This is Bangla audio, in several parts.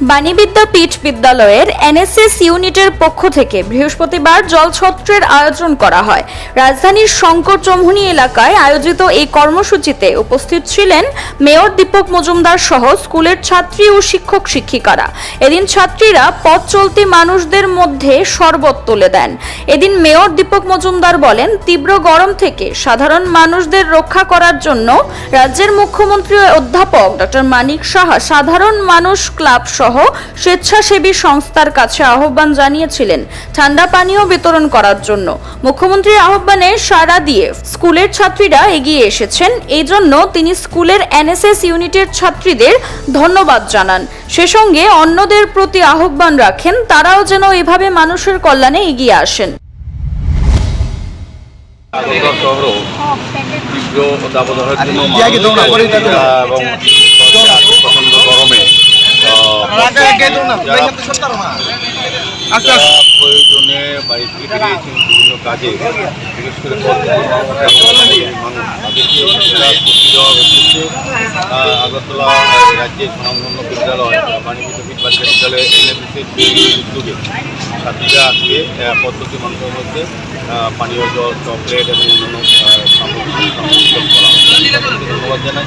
বাণীবিদ্যাপীঠ বিদ্যালয়ের এনএসএস ইউনিটের পক্ষ থেকে বৃহস্পতিবার জলছত্রের আয়োজন করা হয়। রাজধানীর শঙ্কর চৌমুহনী এলাকায় আয়োজিত এই কর্মসূচিতে উপস্থিত ছিলেন মেয়র দীপক মজুমদার সহ স্কুলের ছাত্রী ও শিক্ষক শিক্ষিকারা। এদিন ছাত্রীরা পথ চলতি মানুষদের মধ্যে শরবত তুলে দেন। এদিন মেয়র দীপক মজুমদার বলেন, তীব্র গরম থেকে সাধারণ মানুষদের রক্ষা করার জন্য রাজ্যের মুখ্যমন্ত্রী অধ্যাপক ডক্টর মানিক সাহা সাধারণ মানুষ ক্লাব সহ স্বেচ্ছাসেবী সংস্থার কাছে আহ্বান জানিয়েছিলেন ঠান্ডা পানীয় বিতরণ করার জন্য। মুখ্যমন্ত্রীর আহ্বানে সাড়া দিয়ে স্কুলের ছাত্রীরা এগিয়ে এসেছেন। এই জন্য তিনি স্কুলের এনএসএস ইউনিটের ছাত্রীদের ধন্যবাদ জানান। সে সঙ্গে অন্যদের প্রতি আহ্বান রাখেন তারাও যেন এভাবে মানুষের কল্যাণে এগিয়ে আসেন। আগরতলা শহর তীব্র দাবদাহের জন্য ইয়াকে দাও না, মানুষের, পরেই দাও। আহ, এবং প্রচণ্ড গরমে আহ, যারা যারা প্রয়োজনে বাড়ি থেকে বেরিয়েছেন বিভিন্ন কাজে বিশেষ করে আগরতলা রাজ্যের স্বনামধন্য বিদ্যালয় বাণিজ্য বালিকা বিদ্যালয় এনএসএসের উদ্যোগে ছাত্রীরা আজকে পদ্ধতি মানুষের মধ্যে পানীয় জল চকলেট এবং অন্যান্য সামগ্রী সংরক্ষণ করা হয় ধন্যবাদ জানাই।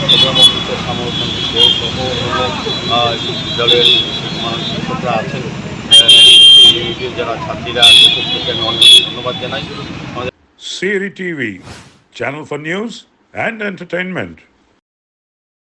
প্রোগ্রাম অফিসার বিষয় সহ আহ, শিক্ষকরা আছেন যারা ছাত্রীরা প্রত্যেককে আমি ধন্যবাদ জানাই Siri TV channel for news and entertainment.